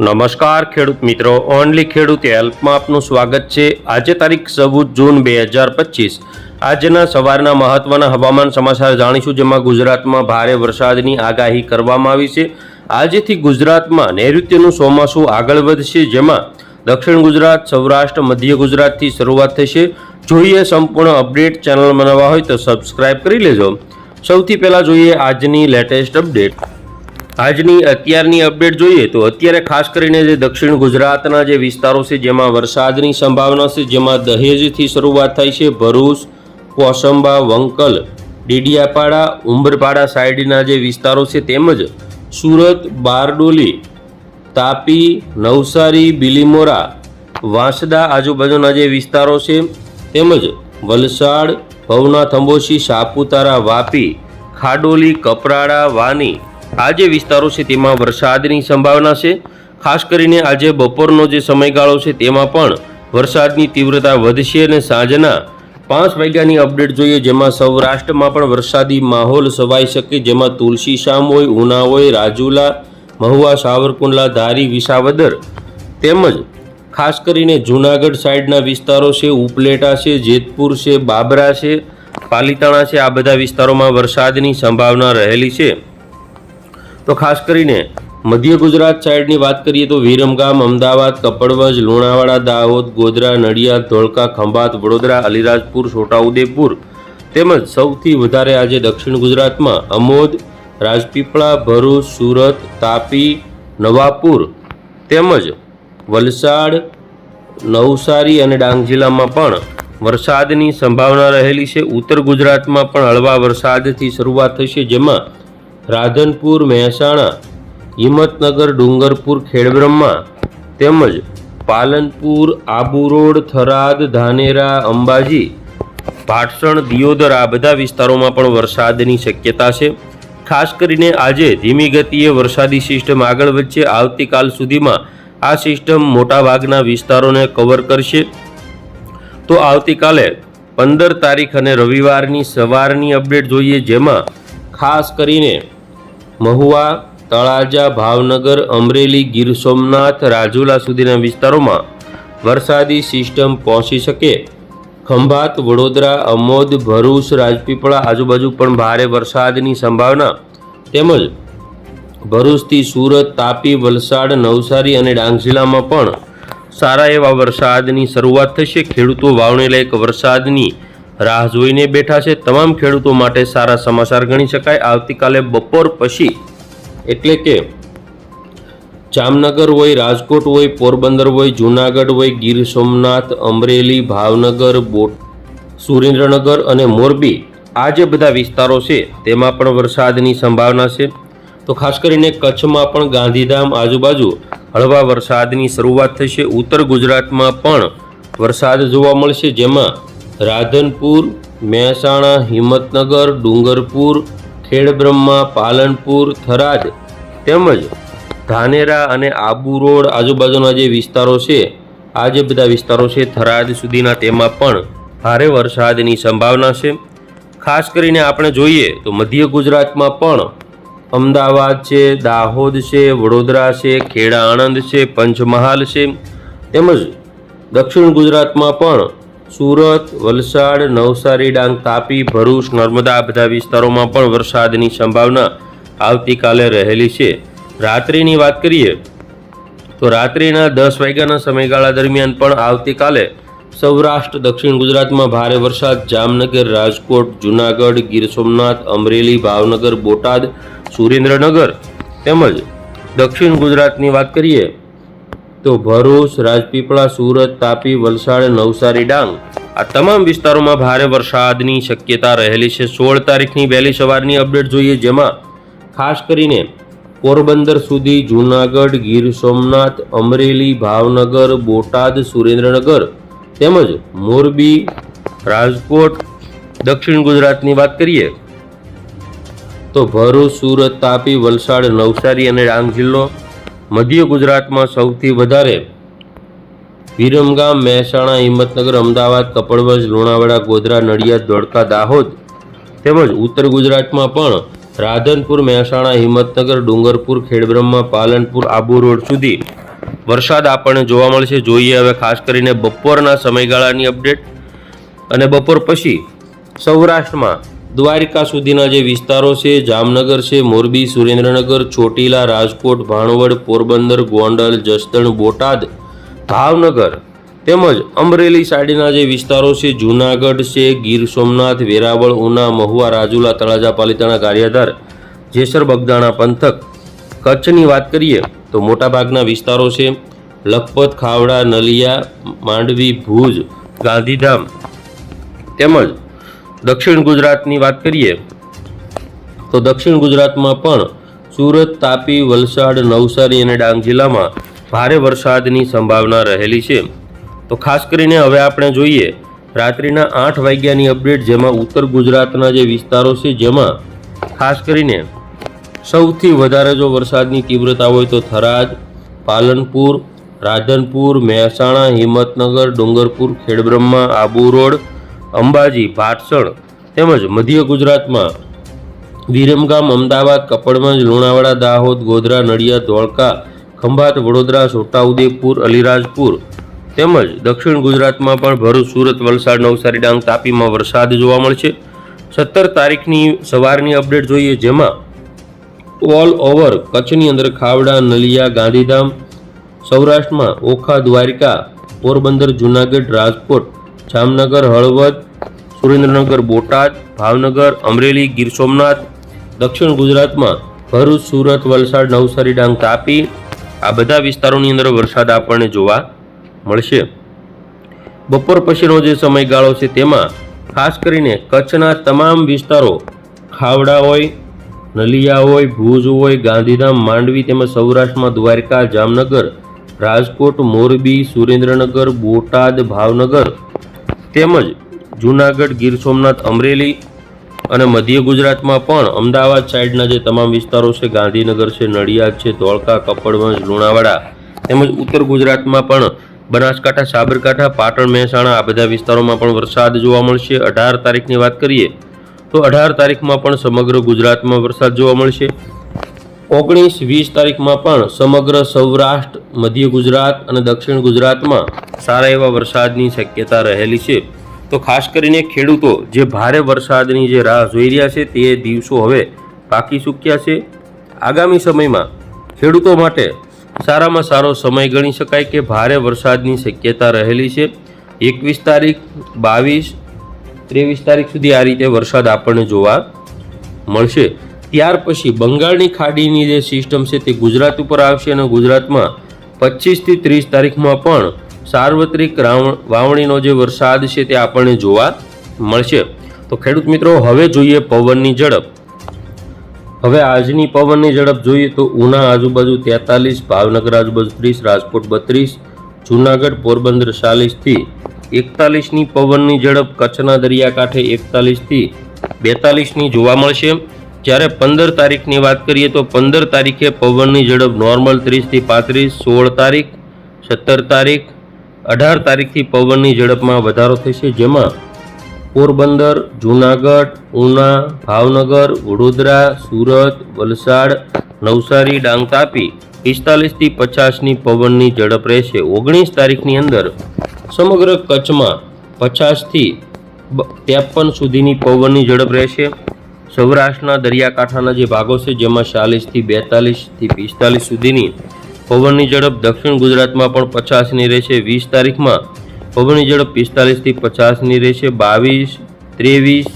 નમસ્કાર ખેડૂત મિત્રો, ઓનલી ખેડૂત હેલ્પમાં આપનું સ્વાગત છે. આજે તારીખ ચૌદ જૂન બે હજાર પચીસ. આજના સવારના મહત્વના હવામાન સમાચાર જાણીશું, જેમાં ગુજરાતમાં ભારે વરસાદની આગાહી કરવામાં આવી છે. આજથી ગુજરાતમાં નૈઋત્યનું ચોમાસું આગળ વધશે, જેમાં દક્ષિણ ગુજરાત, સૌરાષ્ટ્ર, મધ્ય ગુજરાતથી શરૂઆત થશે. જોઈએ સંપૂર્ણ અપડેટ, ચેનલ બનાવવા હોય તો સબસ્ક્રાઇબ કરી લેજો. સૌથી પહેલાં જોઈએ આજની લેટેસ્ટ અપડેટ. આજની અત્યારની અપડેટ જોઈએ તો અત્યારે ખાસ કરીને જે દક્ષિણ ગુજરાતના જે વિસ્તારો છે, જેમાં વરસાદની સંભાવના છે, જેમાં દહેજથી શરૂઆત થાય છે ભરૂચ, કોસંબા, વંકલ, ડીડિયાપાડા, ઉંબરપાડા સાઈડના જે વિસ્તારો છે તેમજ સુરત, બારડોલી, તાપી, નવસારી, બિલીમોરા, વાંસદા આજુબાજુના જે વિસ્તારો છે તેમજ વલસાડ, ભવનાથ અંબોશી સાપુતારા, વાપી, ખાડોલી, કપરાડા, વાની આ જે વિસ્તારો છે, તેમાં વરસાદની સંભાવના છે. ખાસ કરીને આજે બપોરનો જે સમયગાળો છે, તેમાં પણ વરસાદની તીવ્રતા વધશે અને સાંજના પાંચ વાગ્યાની અપડેટ જોઈએ, જેમાં સૌરાષ્ટ્રમાં પણ વરસાદી માહોલ સવાઈ શકે, જેમાં તુલસી શામ હોય ઉના હોય રાજુલા, મહુવા, સાવરકુંડલા, ધારી, વિસાવદર તેમજ ખાસ કરીને જૂનાગઢ સાઈડના વિસ્તારો છે, ઉપલેટા છે, જેતપુર છે, બાબરા છે, પાલીતાણા છે, આ બધા વિસ્તારોમાં વરસાદની સંભાવના રહેલી છે. તો ખાસ કરીને મધ્ય ગુજરાત સાઈડની વાત કરીએ તો વિરમગામ, અમદાવાદ, કપડવંજ, લુણાવાડા, દાહોદ, ગોધરા, નડિયાદ, ધોળકા, ખંભાત, વડોદરા, અલીરાજપુર, છોટાઉદેપુર તેમજ સૌથી વધારે આજે દક્ષિણ ગુજરાતમાં અમોદ, રાજપીપળા, ભરૂચ, સુરત, તાપી, નવાપુર તેમજ વલસાડ, નવસારી અને ડાંગ જિલ્લામાં પણ વરસાદની સંભાવના રહેલી છે. ઉત્તર ગુજરાતમાં પણ હળવા વરસાદથી શરૂઆત થશે, જેમાં રાધનપુર મહેસાણા, હિંમતનગર ડુંગરપુર ખેડબ્રહ્મા, તેમજ પાલનપુર, આબુ રોડ, થરાદ, ધાનેરા, અંબાજી, ભાટસણ, દિયોદર આ બધા વિસ્તારોમાં પણ વરસાદની શક્યતા છે. ખાસ કરીને આજે ધીમી ગતિએ વરસાદી સિસ્ટમ આગળ વધશે. આવતીકાલ સુધીમાં આ સિસ્ટમ મોટાભાગના વિસ્તારોને કવર કરશે. તો આવતીકાલે પંદર તારીખ અને રવિવારની સવારની અપડેટ જોઈએ, જેમાં ખાસ કરીને મહુવા, તળાજા, ભાવનગર, અમરેલી, ગીર સોમનાથ, રાજુલા સુધીના વિસ્તારોમાં વરસાદી સિસ્ટમ પહોંચી શકે. ખંભાત, વડોદરા, અમોદ, ભરૂચ, રાજપીપળા આજુબાજુ પણ ભારે વરસાદની સંભાવના તેમજ ભરૂચથી સુરત, તાપી, વલસાડ, નવસારી અને ડાંગ જિલ્લામાં પણ સારા એવા વરસાદની શરૂઆત થશે. ખેડૂતો વાવણી લાયક વરસાદની રાહ જોઈને બેઠા છે તમામ ખેડૂતો માટે સારા સમાચાર ગણી શકાય. આવતીકાલે બપોર પછી, એટલે કે જામનગર હોય, રાજકોટ હોય, પોરબંદર હોય, જૂનાગઢ હોય, ગીર સોમનાથ, અમરેલી, ભાવનગર, બોટ, સુરેન્દ્રનગર અને મોરબી આ જે બધા વિસ્તારો છે, તેમાં પણ વરસાદની સંભાવના છે. તો ખાસ કરીને કચ્છમાં પણ ગાંધીધામ આજુબાજુ હળવા વરસાદની શરૂઆત થશે. ઉત્તર ગુજરાતમાં પણ વરસાદ જોવા મળશે, જેમાં રાધનપુર, મહેસાણા, હિંમતનગર, ડુંગરપુર, ખેડબ્રહ્મા, પાલનપુર, થરાદ તેમજ ધાનેરા અને આબુ રોડ આજુબાજુના જે વિસ્તારો છે, આ જે બધા વિસ્તારો છે, થરાદ સુધીના તેમાં પણ ભારે વરસાદની સંભાવના છે. ખાસ કરીને આપણે જોઈએ તો મધ્ય ગુજરાતમાં પણ અમદાવાદ છે, દાહોદ છે, વડોદરા છે, ખેડા આણંદ છે, પંચમહાલ છે. તેમજ દક્ષિણ ગુજરાતમાં પણ સુરત, વલસાડ, નવસારી, ડાંગ, તાપી, ભરૂચ, નર્મદા બધા વિસ્તારોમાં પણ વરસાદની સંભાવના આવતીકાલે રહેલી છે. રાત્રિની વાત કરીએ તો રાત્રિના દસ વાગ્યાના સમયગાળા દરમિયાન પણ આવતીકાલે સૌરાષ્ટ્ર, દક્ષિણ ગુજરાતમાં ભારે વરસાદ, જામનગર, રાજકોટ, જૂનાગઢ, ગીર સોમનાથ, અમરેલી, ભાવનગર, બોટાદ, સુરેન્દ્રનગર તેમજ દક્ષિણ ગુજરાતની વાત કરીએ તો ભરૂચ, રાજપીપળા, સુરત, તાપી, વલસાડ, નવસારી, ડાંગ આ તમામ વિસ્તારોમાં ભારે વરસાદની શક્યતા રહેલી છે. સોળ તારીખની વહેલી સવારની અપડેટ જોઈએ, જેમાં ખાસ કરીને પોરબંદર સુધી જૂનાગઢ, ગીર સોમનાથ, અમરેલી, ભાવનગર, બોટાદ, સુરેન્દ્રનગર તેમજ મોરબી, રાજકોટ, દક્ષિણ ગુજરાતની વાત કરીએ તો ભરૂચ, સુરત, તાપી, વલસાડ, નવસારી અને ડાંગ જિલ્લો મધ્ય ગુજરાતમાં સૌથી વધારે વિરમગામ, મહેસાણા, હિંમતનગર, અમદાવાદ, કપડવંજ, લુણાવાડા, ગોધરા, નડિયાદ ધોળકા દાહોદ તેમજ ઉત્તર ગુજરાતમાં પણ રાધનપુર, મહેસાણા, હિંમતનગર, ડુંગરપુર, ખેડબ્રહ્મા, પાલનપુર, આબુ રોડ સુધી વરસાદ આપણને જોવા મળશે. જોઈએ હવે ખાસ કરીને બપોરના સમયગાળાની અપડેટ અને બપોર પછી સૌરાષ્ટ્રમાં દ્વારિકા સુધીના જે વિસ્તારો છે, જામનગર છે, મોરબી, સુરેન્દ્રનગર, ચોટીલા, રાજકોટ, ભાણવડ, પોરબંદર, ગોંડલ, જસદણ, બોટાદ, ભાવનગર તેમજ અમરેલી સાઈડના જે વિસ્તારો છે, જૂનાગઢ છે, ગીર સોમનાથ, વેરાવળ, ઉના, મહુવા, રાજુલા, તળાજા પાલિતાણા ગારિયાધાર જેસર બગદાણા પંથક. કચ્છની વાત કરીએ તો મોટાભાગના વિસ્તારો છે, લખપત, ખાવડા, નલિયા, માંડવી, ભુજ, ગાંધીધામ તેમજ દક્ષિણ ગુજરાતની વાત કરીએ, તો દક્ષિણ ગુજરાતમાં પણ સુરત, તાપી, વલસાડ, નવસારી અને ડાંગ જિલ્લામાં ભારે વરસાદની સંભાવના રહેલી છે. તો ખાસ કરીને હવે આપણે જોઈએ, રાત્રિના આઠ વાગ્યાની અપડેટ જેમાં ઉત્તર ગુજરાતના જે વિસ્તારો છે જેમાં ખાસ કરીને સૌથી વધારે જો વરસાદની તીવ્રતા હોય તો થરાદ, પાલનપુર, રાધનપુર, મહેસાણા, હિંમતનગર, ડુંગરપુર, ખેડબ્રહ્મા, આબુ રોડ અંબાજી, ભાટસણ તેમજ મધ્ય ગુજરાતમાં વિરમગામ, અમદાવાદ કપડવંજ લુણાવાડા, દાહોદ, ગોધરા નડિયા ધોળકા, ખંભાત, વડોદરા, છોટાઉદેપુર, અલીરાજપુર તેમજ દક્ષિણ ગુજરાતમાં પણ ભરૂચ, સુરત, વલસાડ, નવસારી, ડાંગ, તાપીમાં વરસાદ જોવા મળશે. સત્તર તારીખની સવારની અપડેટ જોઈએ જેમાં ઓલ ઓવર કચ્છની અંદર ખાવડા, નલિયા, ગાંધીધામ, સૌરાષ્ટ્રમાં ઓખા, દ્વારિકા, પોરબંદર, જૂનાગઢ, રાજકોટ જામનગર, હળવદ, સુરેન્દ્રનગર, બોટાદ, ભાવનગર, અમરેલી, ગીર સોમનાથ, દક્ષિણ ગુજરાતમાં ભરૂચ, સુરત, વલસાડ, નવસારી, ડાંગ તાપી આ બધા વિસ્તારોની અંદર વરસાદ આપણને જોવા મળશે. બપોર પછીનો જે સમયગાળો છે તેમાં ખાસ કરીને કચ્છના તમામ વિસ્તારો ખાવડા હોય, નલિયા હોય, ભુજ હોય, ગાંધીધામ, માંડવી તેમજ સૌરાષ્ટ્રમાં દ્વારકા, જામનગર, રાજકોટ, મોરબી, સુરેન્દ્રનગર, બોટાદ, ભાવનગર તેમજ જૂનાગઢ ગીર સોમનાથ અમરેલી અને મધ્ય ગુજરાતમાં પણ અમદાવાદ સાઈડના જે તમામ વિસ્તારો છે, ગાંધીનગર છે, નડિયાદ છે, ધોળકા, કપડવંજ, લુણાવાડા તેમજ ઉત્તર ગુજરાતમાં પણ બનાસકાંઠા, સાબરકાંઠા, પાટણ, મહેસાણા આ બધા વિસ્તારોમાં પણ વરસાદ જોવા મળશે. અઢાર તારીખની વાત કરીએ તો અઢાર તારીખમાં પણ સમગ્ર ગુજરાતમાં વરસાદ જોવા મળશે. ઓગણીસ વીસ તારીખમાં પણ સમગ્ર સૌરાષ્ટ્ર, મધ્ય ગુજરાત અને દક્ષિણ ગુજરાતમાં સારા એવા વરસાદની શક્યતા રહેલી છે. તો ખાસ કરીને ખેડૂતો જે ભારે વરસાદની જે રાહ જોઈ રહ્યા છે તે દિવસો હવે પાકી ચૂક્યા છે. આગામી સમયમાં ખેડૂતો માટે સારામાં સારો સમય ગણી શકાય કે ભારે વરસાદની શક્યતા રહેલી છે. એકવીસ તારીખ, બાવીસ, ત્રેવીસ તારીખ સુધી આ રીતે વરસાદ આપણને જોવા મળશે. ત્યાર પછી બંગાળની ખાડીની જે સિસ્ટમ છે તે ગુજરાત ઉપર આવશે અને ગુજરાતમાં પચીસથી ત્રીસ તારીખમાં પણ સાર્વત્રિક રાવણ વાવણીનો જે વરસાદ છે તે આપણને જોવા મળશે. તો ખેડૂત મિત્રો, હવે જોઈએ પવનની ઝડપ. હવે આજની પવનની ઝડપ જોઈએ તો ઉના આજુબાજુ તેતાલીસ, ભાવનગર આજુબાજુ ત્રીસ, રાજકોટ બત્રીસ, જૂનાગઢ, પોરબંદર ચાલીસથી એકતાલીસની પવનની ઝડપ, કચ્છના દરિયાકાંઠે એકતાલીસથી બેતાલીસની જોવા મળશે. જ્યારે પંદર તારીખની વાત કરીએ તો પંદર તારીખે પવનની ઝડપ નોર્મલ ત્રીસથી પાંત્રીસ, સોળ તારીખ, સત્તર તારીખ, અઢાર તારીખથી પવનની ઝડપમાં વધારો થશે, જેમાં પોરબંદર, જૂનાગઢ, ઉના, ભાવનગર, વડોદરા, સુરત, વલસાડ, નવસારી, ડાંગ તાપી પિસ્તાલીસથી પચાસની પવનની ઝડપ રહેશે. ઓગણીસ તારીખની અંદર સમગ્ર કચ્છમાં પચાસથી ત્રેપન સુધીની પવનની ઝડપ રહેશે. સૌરાષ્ટ્રના દરિયાકાંઠાના જે ભાગો છે, જેમાં ચાલીસથી બેતાલીસથી પિસ્તાલીસ સુધીની પવનની ઝડપ દક્ષિણ ગુજરાતમાં પણ પચાસની રહેશે. વીસ તારીખમાં પવનની ઝડપ પિસ્તાલીસથી પચાસની રહેશે. બાવીસ, ત્રેવીસ,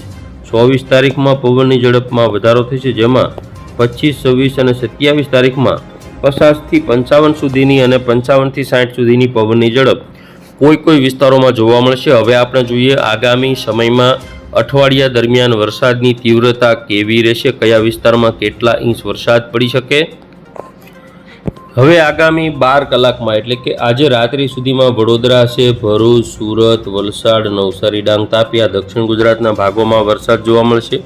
ચોવીસ તારીખમાં પવનની ઝડપમાં વધારો થશે, જેમાં પચીસ, છવ્વીસ અને સત્યાવીસ તારીખમાં પચાસથી પંચાવન સુધીની અને પંચાવનથી સાઠ સુધીની પવનની ઝડપ કોઈ કોઈ વિસ્તારોમાં જોવા મળશે. હવે આપણે જોઈએ આગામી સમયમાં અઠવાડિયા દરમિયાન વરસાદની તીવ્રતા કેવી રહેશે? કયા વિસ્તારમાં કેટલા ઇંચ વરસાદ પડી શકે? હવે આગામી બાર કલાકમાં, એટલે કે આજે રાત્રિ સુધીમાં વડોદરા છે, ભરૂચ, સુરત, વલસાડ, નવસારી, ડાંગ, તાપી, આ દક્ષિણ ગુજરાતના ભાગોમાં વરસાદ જોવા મળશે.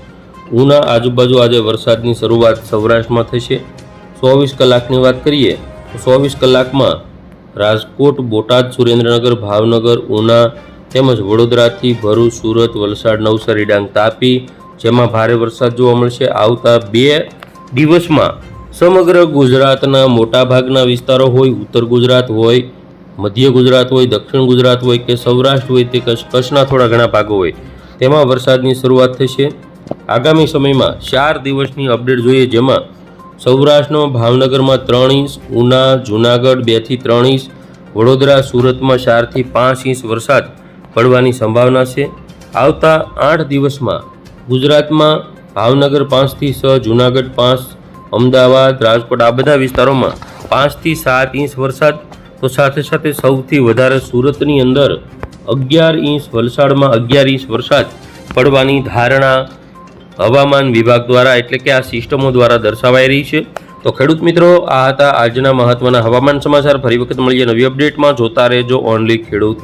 ઉના આજુબાજુ આજે વરસાદની શરૂઆત સૌરાષ્ટ્રમાં થશે. ચોવીસ કલાકની વાત કરીએ, તો ચોવીસ કલાકમાં રાજકોટ, બોટાદ, સુરેન્દ્રનગર, ભાવનગર, ઉના તેમજ વડોદરાથી ભરૂચ, સુરત, વલસાડ, નવસારી ડાંગ તાપી, જેમાં ભારે વરસાદ જોવા મળશે. આવતા બે દિવસમાં સમગ્ર ગુજરાતના મોટાભાગના વિસ્તારો હોય, ઉત્તર ગુજરાત હોય, મધ્ય ગુજરાત હોય, દક્ષિણ ગુજરાત હોય કે સૌરાષ્ટ્ર હોય, તે કચ્છ કચ્છના થોડા ઘણા ભાગો હોય. તેમાં વરસાદની શરૂઆત થશે. આગામી સમયમાં ચાર દિવસની અપડેટ જોઈએ, જેમાં સૌરાષ્ટ્રનો ભાવનગરમાં ત્રણ ઇંચ, ઉના, જૂનાગઢ બેથી ત્રણ ઇંચ, વડોદરા, સુરતમાં ચારથી પાંચ ઇંચ વરસાદ પડવાની સંભાવના છે. આવતા આઠ દિવસમાં ગુજરાતમાં ભાવનગર પાંચથી છ, જૂનાગઢ પાંચ, અમદાવાદ, રાજકોટ આ બધા વિસ્તારોમાં પાંચથી સાત ઇંચ વરસાદ. તો સાથે સાથે સૌથી વધારે સુરતની અંદર અગિયાર ઇંચ વલસાડમાં અગિયાર ઇંચ વરસાદ પડવાની ધારણા હવામાન વિભાગ દ્વારા એટલે કે આ સિસ્ટમો દ્વારા દર્શાવાઈ રહી છે. તો ખેડૂત મિત્રો, આ હતા આજના મહત્વના હવામાન સમાચાર. ફરી વખત મળીએ નવી અપડેટમાં. જોતા રહેજો ઓનલી ખેડૂત.